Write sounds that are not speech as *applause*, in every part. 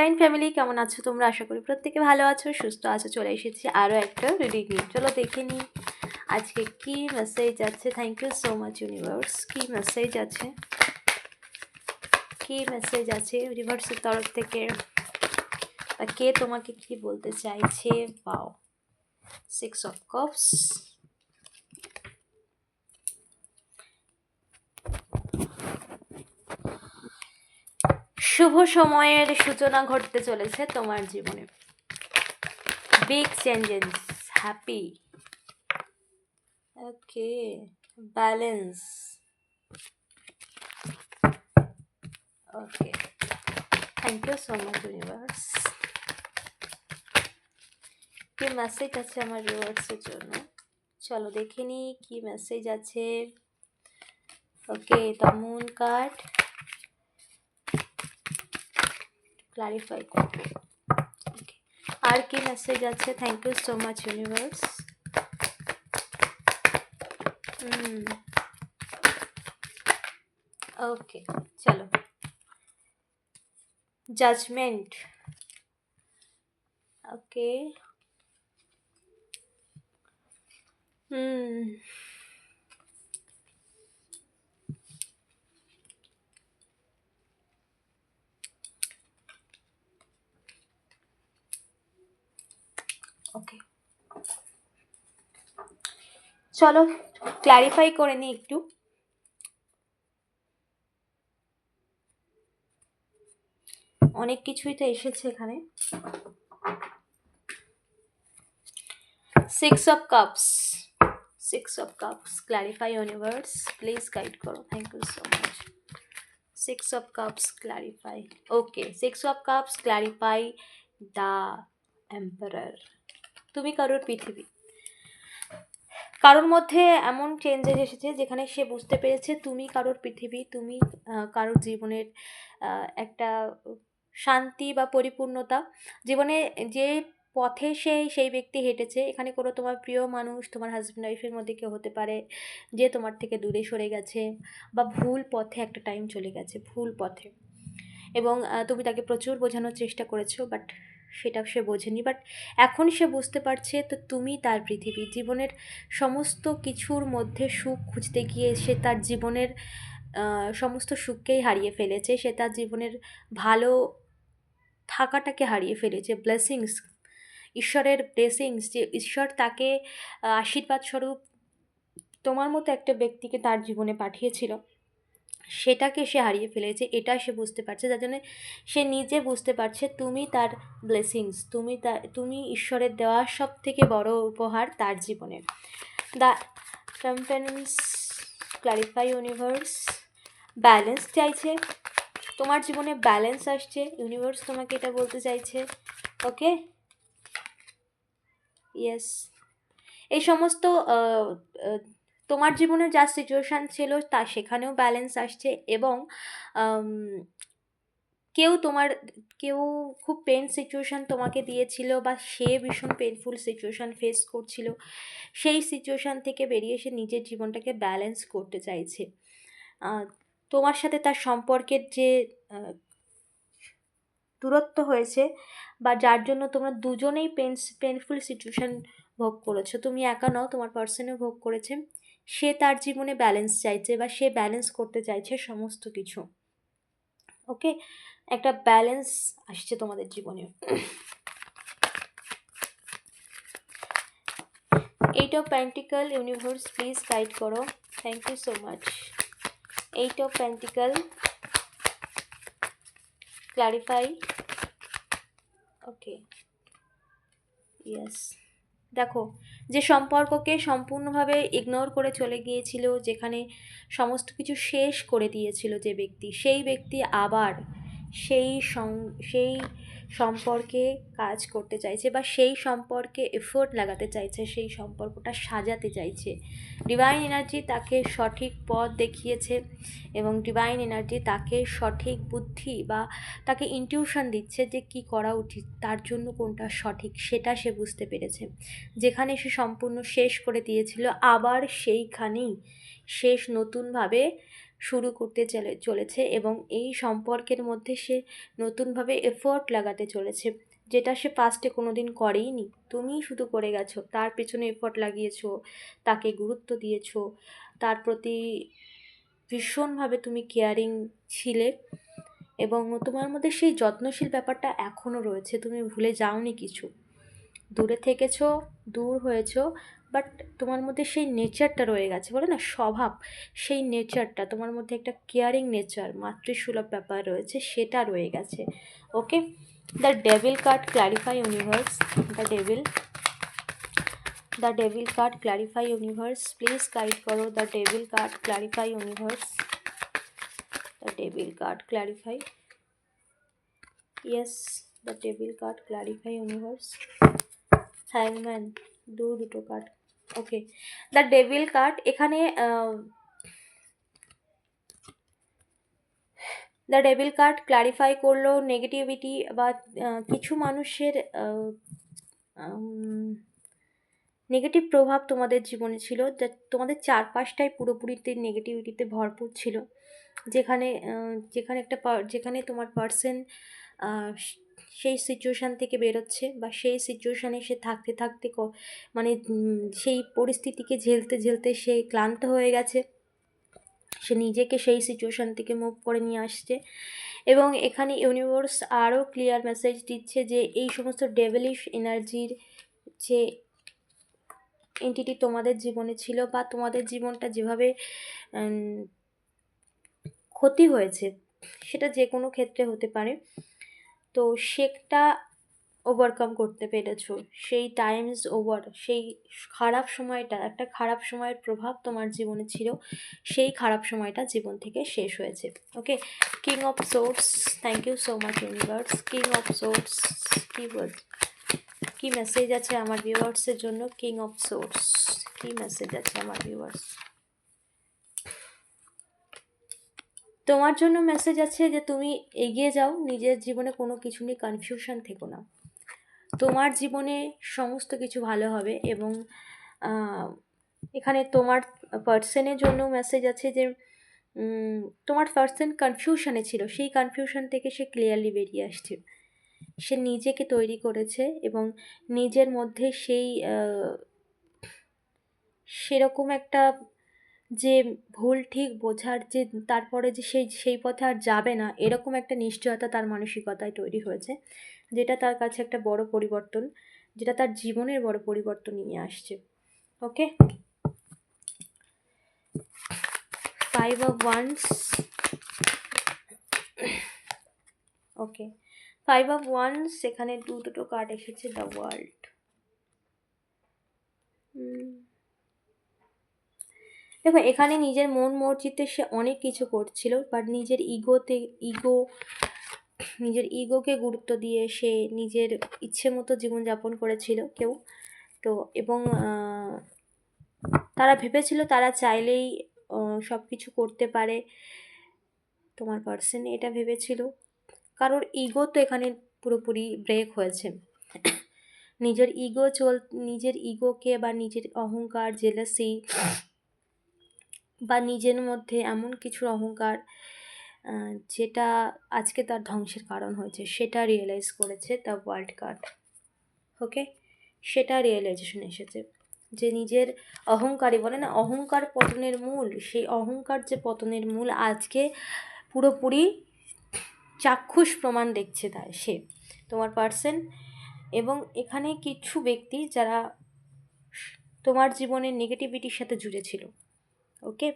Divine family কেমন আছো তোমরা? আশা করি প্রত্যেকে ভালো আছো, সুস্থ আছো। চলে এসেছি আরও একটা রিডিং নিয়ে। চলো দেখে নিই। আজকে কি মেসেজ আছে? Thank you so much universe কি মেসেজ আছে? কি মেসেজ আছে ইউনিভার্সের তরফ থেকে? কে তোমাকে কি বলতে চাইছে? পাও সিক্স অফ কাপস শুভ সময়ের সূচনা ঘটতে চলেছে তোমার জীবনে। Big changes happy okay balance okay thank you so much universe কি মেসেজ আছে আমার ভিউয়ার্সের জন্য? চলো দেখে নিই কি মেসেজ আছে। ওকে দ্য কার্ড ক্লারিফাই করব. আর কি মেসেজ আছে? Thank you so much universe okay চলো। জাজমেন্ট ওকে হুম চলো ক্ল্যারিফাই করে নিই একটু। অনেক কিছুই তো এসেছে এখানে। Six of cups six of cups clarify universe please guide করো। Thank you so much six of cups clarify okay six of cups clarify the emperor তুমি কারোর পৃথিবী কারোর মধ্যে এমন চেঞ্জেস এসেছে যেখানে সে বুঝতে পেরেছে তুমি কারোর পৃথিবী, তুমি কারোর জীবনের একটা শান্তি বা পরিপূর্ণতা। জীবনে যে পথে সে সেই ব্যক্তি হেঁটেছে, এখানে কোনো তোমার প্রিয় মানুষ, তোমার হাজব্যান্ড ওয়াইফের মধ্যে কেউ হতে পারে যে তোমার থেকে দূরে সরে গেছে বা ভুল পথে একটা টাইম চলে গেছে, ভুল পথে। এবং তুমি তাকে প্রচুর বোঝানোর চেষ্টা করেছ বাট সেটা সে বোঝেনি বাট এখন সে বুঝতে পারছে তো তুমি তার পৃথিবী, জীবনের সমস্ত কিছুর মধ্যে সুখ খুঁজতে গিয়ে সে তার জীবনের সমস্ত সুখকেই হারিয়ে ফেলেছে। সে তার জীবনের ভালো থাকাটাকে হারিয়ে ফেলেছে। ব্লেসিংস ঈশ্বরের ব্লেসিংস যে ঈশ্বর তাকে আশীর্বাদ স্বরূপ তোমার মতো একটা ব্যক্তিকে তার জীবনে পাঠিয়েছিল। সেটাকে সে হারিয়ে ফেলেছে এটা সে বুঝতে পারছে। যার জন্য সে নিজে বুঝতে পারছে তুমি তার ব্লেসিংস তুমি তা, তুমি ঈশ্বরের দেওয়া সব থেকে বড় উপহার তার জীবনে the temperance clarify universe balance চাইছে। তোমার জীবনে ব্যালেন্স আসছে ইউনিভার্স তোমাকে এটা বলতে চাইছে ওকে ইয়েস এই সমস্ত তোমার জীবনে যা সিচুয়েশান ছিল তা সেখানেও ব্যালেন্স আসছে এবং কেউ তোমার, কেউ খুব পেন সিচুয়েশান তোমাকে দিয়েছিল বা সে ভীষণ পেনফুল সিচুয়েশান ফেস করছিল, সেই সিচুয়েশান থেকে বেরিয়ে এসে নিজের জীবনটাকে ব্যালেন্স করতে চাইছে। তোমার সাথে তার সম্পর্কের যে দূরত্ব হয়েছে বা যার জন্য তোমরা দুজনেই পেন পেনফুল সিচুয়েশান ভোগ করেছ, তুমি একা নও, তোমার পার্সনও ভোগ করেছে সে তার জীবনে ব্যালেন্স চাইছে বা সে ব্যালেন্স করতে চাইছে সমস্ত কিছু। ওকে একটা ব্যালেন্স আসছে তোমাদের জীবনে। Eight of pentacles universe please guide করো। Thank you so much eight of pentacles clarify okay yes দেখো যে সম্পর্ককে সম্পূর্ণভাবে ইগনোর করে চলে গিয়েছিল, যেখানে সমস্ত কিছু শেষ করে দিয়েছিল যে ব্যক্তি, সেই ব্যক্তি আবার সেই সেই সম্পর্কে কাজ করতে চাইছে বা সেই সম্পর্কে এফোর্ট লাগাতে চাইছে, সেই সম্পর্কটা সাজাতে চাইছে। ডিভাইন এনার্জি তাকে সঠিক পথ দেখিয়েছে এবং ডিভাইন এনার্জি তাকে সঠিক বুদ্ধি বা তাকে ইনটিউশন দিচ্ছে যে কি করা উচিত, তার জন্য কোনটা সঠিক সেটা সে বুঝতে পেরেছে। যেখানে সে সম্পূর্ণ শেষ করে দিয়েছিল, আবার সেইখানেই শেষ নতুনভাবে শুরু করতে চলে, চলেছে এবং এই সম্পর্কের মধ্যে সে নতুনভাবে এফোর্ট লাগাতে চলেছে, যেটা সে পাস্টে কোনো দিন করেইনি। তুমিই শুধু করে গেছো, তার পেছনে এফোর্ট লাগিয়েছো, তাকে গুরুত্ব দিয়েছ, তার প্রতি ভীষণভাবে তুমি কেয়ারিং ছিলে এবং তোমার মধ্যে সেই যত্নশীল ব্যাপারটা এখনও রয়েছে, তুমি ভুলে যাওনি কিছু। দূরে থেকেছো, দূর হয়েছো বাট তোমার মধ্যে সেই নেচারটা রয়ে গেছে, বলে না? স্বভাব। সেই নেচারটা, তোমার মধ্যে একটা কেয়ারিং নেচার মাতৃসুলভ ব্যাপার রয়েছে, সেটা রয়ে গেছে। Okay the devil card clarify universe the devil the devil card clarify universe please guide করো। The devil card clarify universe the devil card clarify yes the devil card clarify universe হ্যাংম্যান দু দুটো card okay, the devil card এখানে the devil card clarify করল negativity বা কিছু মানুষের negative প্রভাব তোমাদের জীবনে ছিল, যা তোমাদের চারপাশটাই পুরোপুরিতে নেগেটিভিটিতে ভরপুর ছিল। যেখানে যেখানে একটা যেখানে তোমার পার্সন সেই সিচুয়েশান থেকে বেরোচ্ছে বা সেই সিচুয়েশানে সে থাকতে থাকতে মানে সেই পরিস্থিতিকে ঝেলতে ঝেলতে সে ক্লান্ত হয়ে গেছে। সে নিজেকে সেই সিচুয়েশান থেকে মুভ করে নিয়ে আসছে এবং এখানে ইউনিভার্স আরও ক্লিয়ার মেসেজ দিচ্ছে যে এই সমস্ত ডেভেলিশ এনার্জির যে এন্টিটি তোমাদের জীবনে ছিল বা তোমাদের জীবনটা যেভাবে ক্ষতি হয়েছে, সেটা যে কোনো ক্ষেত্রে হতে পারে। তো সেটা ওভারকাম করতে পেরেছ। সেই টাইমস ওভার সেই খারাপ সময়টা, একটা খারাপ সময়ের প্রভাব তোমার জীবনে ছিল, সেই খারাপ সময়টা জীবন থেকে শেষ হয়েছে। Okay king of swords thank you so much universe king of swords কি বল কি মেসেজ আছে আমার ভিউয়ার্সের জন্য? কিং অফ সোর্স কি মেসেজ আছে আমার ভিউয়ার্স তোমার জন্য মেসেজ আছে যে তুমি এগিয়ে যাও, নিজের জীবনে কোনো কিছু নিয়ে কনফিউশন থেকো না। তোমার জীবনে সমস্ত কিছু ভালো হবে এবং এখানে তোমার পার্সনের জন্য মেসেজ আছে যে তোমার পার্সন কনফিউশনে ছিল। সেই কনফিউশন থেকে সে ক্লিয়ারলি বেরিয়ে আসছে। সে নিজেকে তৈরি করেছে এবং নিজের মধ্যে সেই সেরকম একটা যে ভুল ঠিক বোঝার যে, তারপরে যে সেই সেই পথে আর যাবে না, এরকম একটা নিশ্চয়তা তার মানসিকতায় তৈরি হয়েছে, যেটা তার কাছে একটা বড় পরিবর্তন, যেটা তার জীবনের বড় পরিবর্তন নিয়ে আসছে, okay? Five of wands okay five of wands এখানে দু, দুটো কার্ড এসেছে দ্য ওয়ার্ল্ড দেখো এখানে নিজের মন মর্জিতে সে অনেক কিছু করছিল বাট নিজের ইগোতে, ইগো, নিজের ইগোকে গুরুত্ব দিয়ে সে নিজের ইচ্ছে মতো জীবনযাপন করেছিল কেউ। তো এবং তারা ভেবেছিল তারা চাইলেই সব কিছু করতে পারে তোমার পার্সন এটা ভেবেছিল। কারোর ইগো তো এখানে পুরোপুরি ব্রেক হয়েছে। নিজের ইগো চল, নিজের ইগোকে বা নিজের অহংকার জেলাসি বা নিজের মধ্যে এমন কিছুর অহংকার যেটা আজকে তার ধ্বংসের কারণ হয়েছে, সেটা রিয়েলাইজ করেছে দ্য ওয়ার্ল্ড কার্ড ওকে সেটা রিয়েলাইজেশন এসেছে। যে নিজের অহংকারই, বলে না, অহংকার পতনের মূল, সেই অহংকার যে পতনের মূল আজকে পুরোপুরি চাক্ষুষ প্রমাণ দেখছে তাই সে, তোমার পার্সন এবং এখানে কিছু ব্যক্তি যারা তোমার জীবনের নেগেটিভিটির সাথে জুড়েছিল okay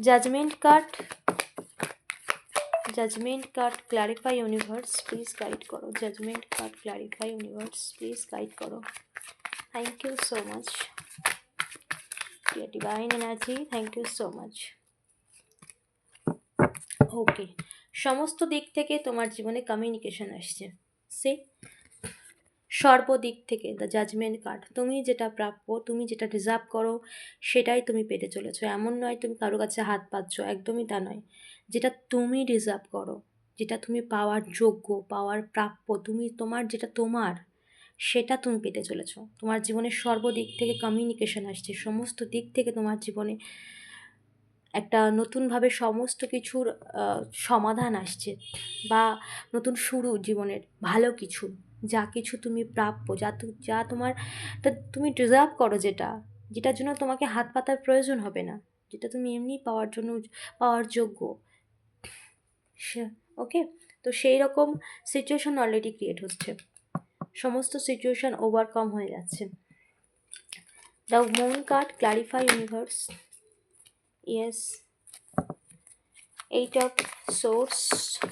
judgment card judgment card clarify universe please guide করো judgment card clarify universe please guide করো thank you so much divine energy thank you so much okay সমস্ত দিক থেকে তোমার জীবনে কমিউনিকেশন আসছে সে সর্বদিক থেকে দ্য জাজমেন্ট কার্ড তুমি যেটা প্রাপ্য, তুমি যেটা ডিজার্ভ করো, সেটাই তুমি পেতে চলেছো। এমন নয় তুমি কারও কাছে হাত পাচ্ছ একদমই তা নয়। যেটা তুমি ডিজার্ভ করো, যেটা তুমি পাওয়ার যোগ্য, পাওয়ার প্রাপ্য, তুমি তোমার যেটা তোমার, সেটা তুমি পেতে চলেছো। তোমার জীবনের সর্বদিক থেকে কমিউনিকেশন আসছে, সমস্ত দিক থেকে তোমার জীবনে একটা নতুনভাবে সমস্ত কিছুর সমাধান আসছে, বা নতুন শুরু জীবনের, ভালো কিছু। যা কিছু তুমি প্রাপ্য, যা যা তোমার, তা তুমি ডিজার্ভ করো যেটা, যেটার জন্য তোমাকে হাত পাতার প্রয়োজন হবে না, যেটা তুমি এমনি পাওয়ার জন্য, পাওয়ার যোগ্য। সে ওকে তো সেই রকম সিচুয়েশন অলরেডি ক্রিয়েট হচ্ছে। সমস্ত সিচুয়েশন ওভারকাম হয়ে যাচ্ছে। The moon card clarify universe yes eight of swords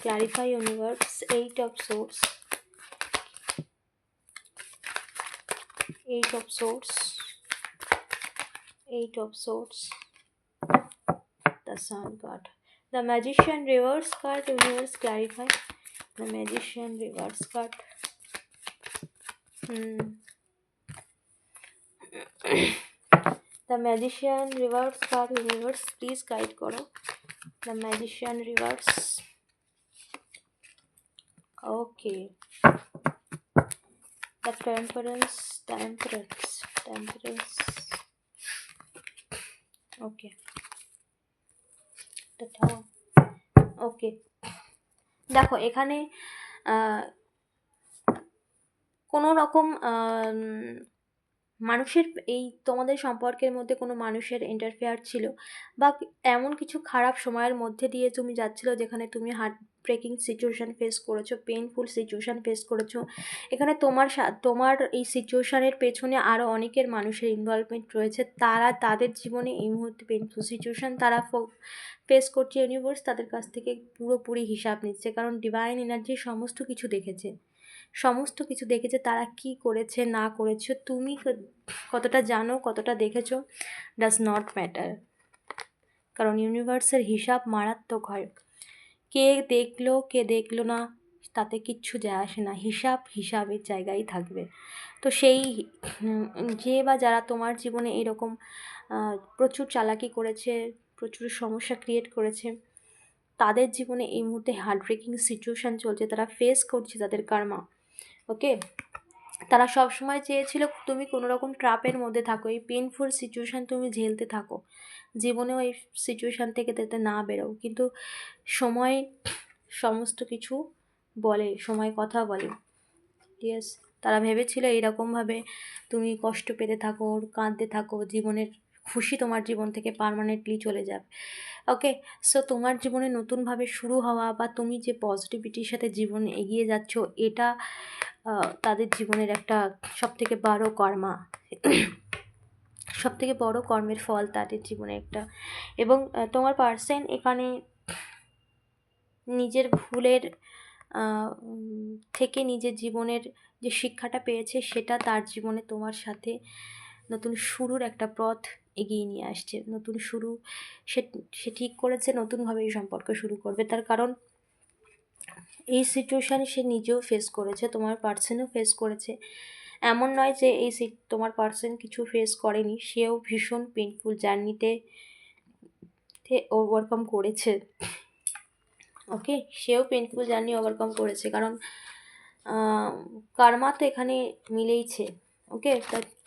clarify universe eight of swords eight of swords. Eight of swords. The sun card the magician reverse card universe clarify the magician reverse card hmm. *coughs* the magician reverse card universe please guide করো the magician reverse. Okay the temperance temperance temperance okay okay দেখো এখানে কোনো রকম মানুষের এই তোমাদের সম্পর্কের মধ্যে কোনো মানুষের ইন্টারফেয়ার ছিল? বা এমন কিছু খারাপ সময়ের মধ্যে দিয়ে তুমি যাচ্ছিল যেখানে তুমি হার্ট ব্রেকিং সিচুয়েশান ফেস করেছ পেনফুল সিচুয়েশান ফেস করেছ? এখানে তোমার তোমার এই সিচুয়েশানের পেছনে আরও অনেকের মানুষের ইনভলভমেন্ট রয়েছে। তারা তাদের জীবনে এই মুহূর্তে পেনফুল সিচুয়েশান তারা ফেস করছে ইউনিভার্স তাদের কাছ থেকে পুরোপুরি হিসাব নিচ্ছে। কারণ ডিভাইন এনার্জি সমস্ত কিছু দেখেছে। সমস্ত কিছু দেখেছে, তারা কি করেছে, না করেছে, তুমি কতটা জানো, কতটা দেখেছ ডাজ নট ম্যাটার কারণ ইউনিভার্সের হিসাব মারাত্মক হয়। কে দেখল কে দেখল না, তাতে কিচ্ছু যায় আসে না। হিসাব হিসাবের জায়গায় থাকবে। তো সেই যে বা যারা তোমার জীবনে এরকম প্রচুর চালাকি করেছে, প্রচুর সমস্যা ক্রিয়েট করেছে, তাদের জীবনে এই মুহূর্তে হার্ট ব্রেকিং সিচুয়েশান চলছে, তারা ফেস করছে তাদের কার্মা ওকে? তারা সব সময় চেয়েছিল, তুমি কোনো রকম ট্রাপের মধ্যে থাকো, এই পেনফুল সিচুয়েশান তুমি ঝেলতে থাকো। জীবনেও এই সিচুয়েশান থেকে তাতে না বেরো কিন্তু সময় সমস্ত কিছু বলে, সময় কথা বলে। ইয়েস তারা ভেবেছিল এরকমভাবে তুমি কষ্ট পেতে থাকো, কাঁদতে থাকো, জীবনের খুশি তোমার জীবন থেকে পারমানেন্টলি চলে যাবে। ওকে সো তোমার জীবনে নতুনভাবে শুরু হওয়া বা তুমি যে পজিটিভিটির সাথে জীবন এগিয়ে যাচ্ছ, এটা তাদের জীবনের একটা সবথেকে বড় কর্মা। সবথেকে বড় কর্মের ফল তাদের জীবনে একটা। এবং তোমার পার্সেন এখানে নিজের ভুলের থেকে নিজের জীবনের যে শিক্ষাটা পেয়েছে, সেটা তার জীবনে তোমার সাথে নতুন শুরুর একটা পথ এগিয়ে নিয়ে আসছে। নতুন শুরু সে সে ঠিক করেছে, নতুনভাবে এই সম্পর্ক শুরু করবে। তার কারণ এই সিচুয়েশানে সে নিজেও ফেস করেছে, তোমার পার্সনও ফেস করেছে। এমন নয় যে এই তোমার পার্সন কিছু ফেস করেনি, সেও ভীষণ পেনফুল জার্নিতে ওভারকাম করেছে। ওকে সেও পেনফুল জার্নি ওভারকাম করেছে, কারণ কার্মা তো এখানে মিলেইছে ওকে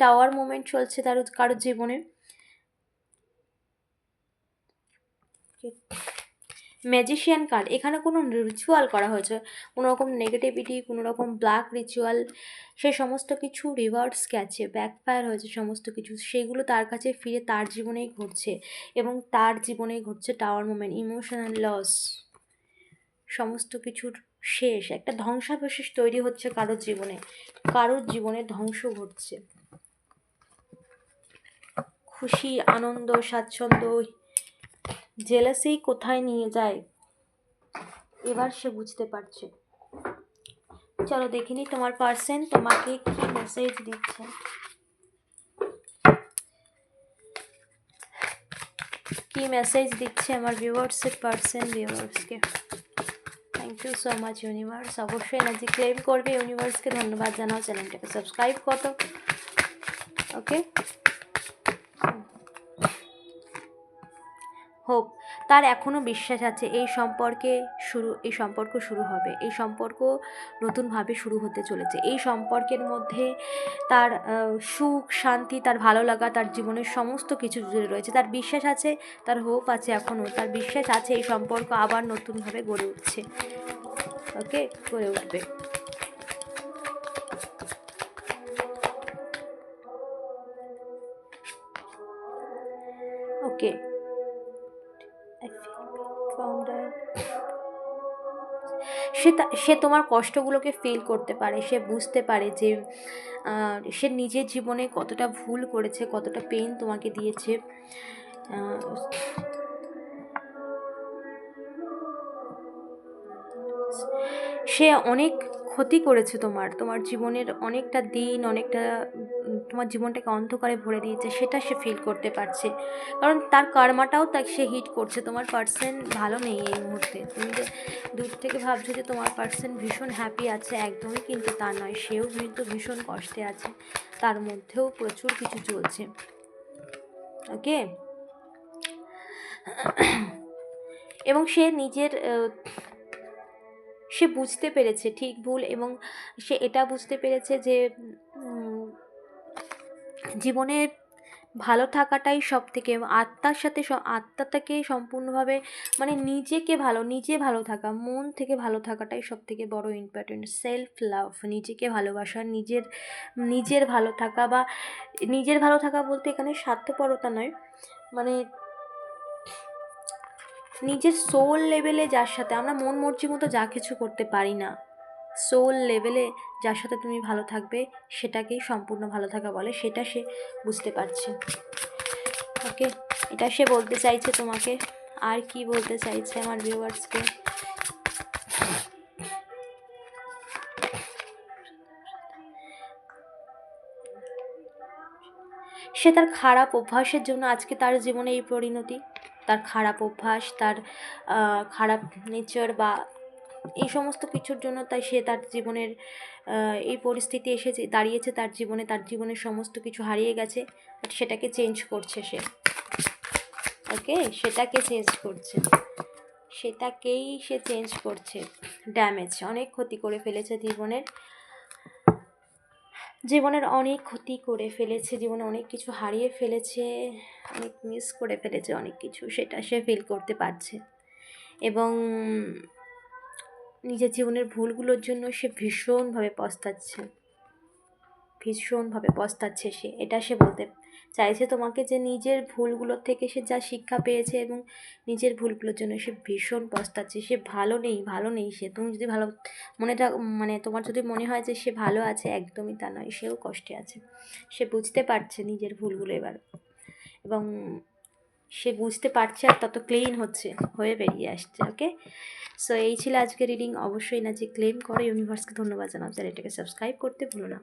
টাওয়ার মোমেন্ট চলছে তার, কারোর জীবনে। ম্যাজিশিয়ান কার্ড এখানে কোনো রিচুয়াল করা হয়েছে। কোনো রকম নেগেটিভিটি কোনো রকম ব্ল্যাক রিচুয়াল সে সমস্ত কিছু রিভার্স গেছে ব্যাকফায়ার হয়েছে সমস্ত কিছু, সেগুলো তার কাছে ফিরে তার জীবনেই ঘটছে এবং তার জীবনেই ঘটছে টাওয়ার মোমেন্ট ইমোশনাল লস সমস্ত কিছুর শেষ, একটা ধ্বংসাবশেষ তৈরি হচ্ছে কারোর জীবনে কারোর জীবনে ধ্বংস ঘটছে। খুশি, আনন্দ, স্বাচ্ছন্দ্য জেলাসি কোথায় নিয়ে যায়? এবার সে বুঝতে পারছে। চলো দেখিনি তোমার পার্সন তোমাকে কি মেসেজ দিচ্ছে। কি মেসেজ দিচ্ছে আমার ভিউয়ার্সের person ভিউয়ার্সকে thank you so much universe অবশ্যই এনার্জি ক্লেম করবে ইউনিভার্সকে ধন্যবাদ জানাও চ্যানেলটাকে সাবস্ক্রাইব করো। ওকে হোপ তার এখনও বিশ্বাস আছে, এই সম্পর্কে শুরু, এই সম্পর্ক শুরু হবে, এই সম্পর্ক নতুনভাবে শুরু হতে চলেছে, এই সম্পর্কের মধ্যে তার সুখ, শান্তি, তার ভালো লাগা, তার জীবনের সমস্ত কিছু জুড়ে রয়েছে, তার বিশ্বাস আছে, তার হোপ আছে এখনও তার বিশ্বাস আছে এই সম্পর্ক আবার নতুনভাবে গড়ে উঠছে ওকে গড়ে উঠবে। সে সে তোমার কষ্টগুলোকে ফিল করতে পারে, সে বুঝতে পারে যে সে নিজের জীবনে কতটা ভুল করেছে, কতটা পেন তোমাকে দিয়েছে। সে অনেক ক্ষতি করেছে তোমার তোমার জীবনের অনেকটা দিন, অনেকটা, তোমার জীবনটাকে অন্ধকারে ভরে দিয়েছে, সেটা সে ফিল করতে পারছে। কারণ তার কর্মাটাও তাকে সে হিট করছে। তোমার পার্সন ভালো নেই এই মুহূর্তে। তুমি যে দূর থেকে ভাবছ যে তোমার পার্সন ভীষণ হ্যাপি আছে, একদমই কিন্তু তা নয়। সেও কিন্তু ভীষণ কষ্টে আছে। তার মধ্যেও প্রচুর কিছু চলছে। ওকে এবং সে নিজের সে বুঝতে পেরেছে, ঠিক ভুল এবং সে এটা বুঝতে পেরেছে যে জীবনে ভালো থাকাটাই সব থেকে আত্মার সাথে আত্মাটাকে সম্পূর্ণভাবে মানে নিজেকে ভালো, নিজে ভালো থাকা, মন থেকে ভালো থাকাটাই সব থেকে বড় ইম্পর্টেন্ট সেলফ লাভ নিজেকে ভালোবাসা, নিজের নিজের ভালো থাকা বা, নিজের ভালো থাকা বলতে এখানে স্বার্থপরতা নয় মানে নিজের সোল লেভেলে যার সাথে, আমরা মন মর্জি মতো যা কিছু করতে পারি না। সোল লেভেলে যার সাথে তুমি ভালো থাকবে, সেটাকেই সম্পূর্ণ ভালো থাকা বলে, সেটা সে বুঝতে পারছে। ওকে এটা সে বলতে চাইছে তোমাকে। আর কি বলতে চাইছে আমার ভিউয়ার্সকে সে তার খারাপ অভ্যাসের জন্য আজকে তার জীবনে এই পরিণতি। তার খারাপ অভ্যাস, তার খারাপ নেচার বা এই সমস্ত কিছুর জন্য তাই সে তার জীবনের এই পরিস্থিতি এসেছে, দাঁড়িয়েছে তার জীবনে, তার জীবনের সমস্ত কিছু হারিয়ে গেছে সেটাকে চেঞ্জ করছে সে। ওকে সেটাকে চেঞ্জ করছে। সেটাকেই সে চেঞ্জ করছে। ড্যামেজ অনেক ক্ষতি করে ফেলেছে জীবনের। জীবনের অনেক ক্ষতি করে ফেলেছে, জীবনে অনেক কিছু হারিয়ে ফেলেছে, অনেক মিস করে ফেলেছে অনেক কিছু, সেটা সে ফিল করতে পারছে। এবং নিজের জীবনের ভুলগুলোর জন্য সে ভীষণভাবে পস্তাচ্ছে। ভীষণভাবে পস্তাচ্ছে সে, এটা সে বলতে চাইছে তোমাকে যে নিজের ভুলগুলোর থেকে সে যা শিক্ষা পেয়েছে এবং নিজের ভুলগুলোর জন্য সে ভীষণ পস্তাচ্ছে, সে ভালো নেই ভালো নেই সে, তুমি যদি ভালো মনেটা মানে তোমার যদি মনে হয় যে সে ভালো আছে, একদমই তা নয়, সেও কষ্টে আছে, সে বুঝতে পারছে নিজের ভুলগুলো এবার এবং সে বুঝতে পারছে আর তত ক্লিন হচ্ছে, হয়ে বেরিয়ে আসছে ওকে সো এই ছিল আজকে রিডিং অবশ্যই না যে ক্লেম করে ইউনিভার্সকে ধন্যবাদ জানাও চ্যানেলটাকে সাবস্ক্রাইব করতে ভুলো না।